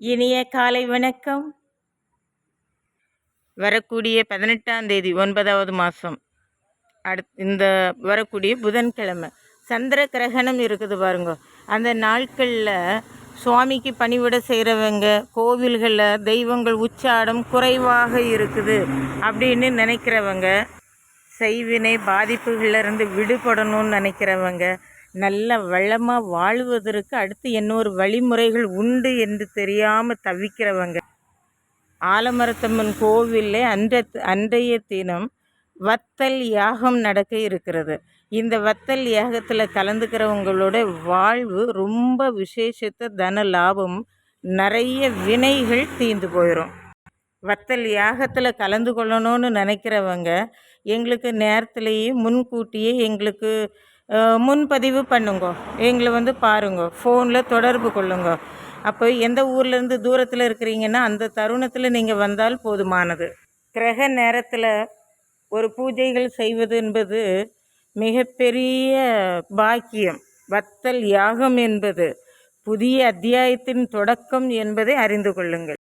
இனிய காலை வணக்கம். வரக்கூடிய பதினெட்டாம் தேதி ஒன்பதாவது மாதம் அடுத் இந்த வரக்கூடிய புதன்கிழமை. சந்திர கிரகணம் இருக்குது பாருங்க. அந்த நாட்களில் சுவாமிக்கு பணிவிட செய்கிறவங்க கோவில்களில் தெய்வங்கள் உச்சாடம் குறைவாக இருக்குது அப்படின்னு நினைக்கிறவங்க செய்வினை பாதிப்புகளிலிருந்து விடுபடணும்னு நினைக்கிறவங்க நல்ல வளமாக வாழ்வதற்கு அடுத்து இன்னொரு வழிமுறைகள் உண்டு என்று தெரியாமல் தவிக்கிறவங்க. ஆலமரத்தம்மன் கோவிலில் அன்ற அன்றைய தினம் வத்தல் யாகம் நடக்க இருக்கிறது. இந்த வத்தல் யாகத்தில் கலந்துக்கிறவங்களோட வாழ்வு ரொம்ப விசேஷத்தை தன லாபம் நிறைய வினைகள் தீர்ந்து போயிடும் வத்தல் யாகத்தில் கலந்து கொள்ளணும்னு நினைக்கிறவங்க எங்களுக்கு நேரத்துலேயே முன்கூட்டியே எங்களுக்கு முன்பதிவு பண்ணுங்க. எங்களை வந்து பாருங்க. ஃபோனில் தொடர்பு கொள்ளுங்க. அப்போ எந்த ஊர்லேருந்து தூரத்தில் இருக்கிறீங்கன்னா அந்த தருணத்தில் நீங்கள் வந்தால் போதுமானது. கிரக நேரத்தில் ஒரு பூஜைகள் செய்வது என்பது மிகப்பெரிய பாக்கியம். வத்தல் யாகம் என்பது புதிய அத்தியாயத்தின் தொடக்கம் என்பதை அறிந்து கொள்ளுங்கள்.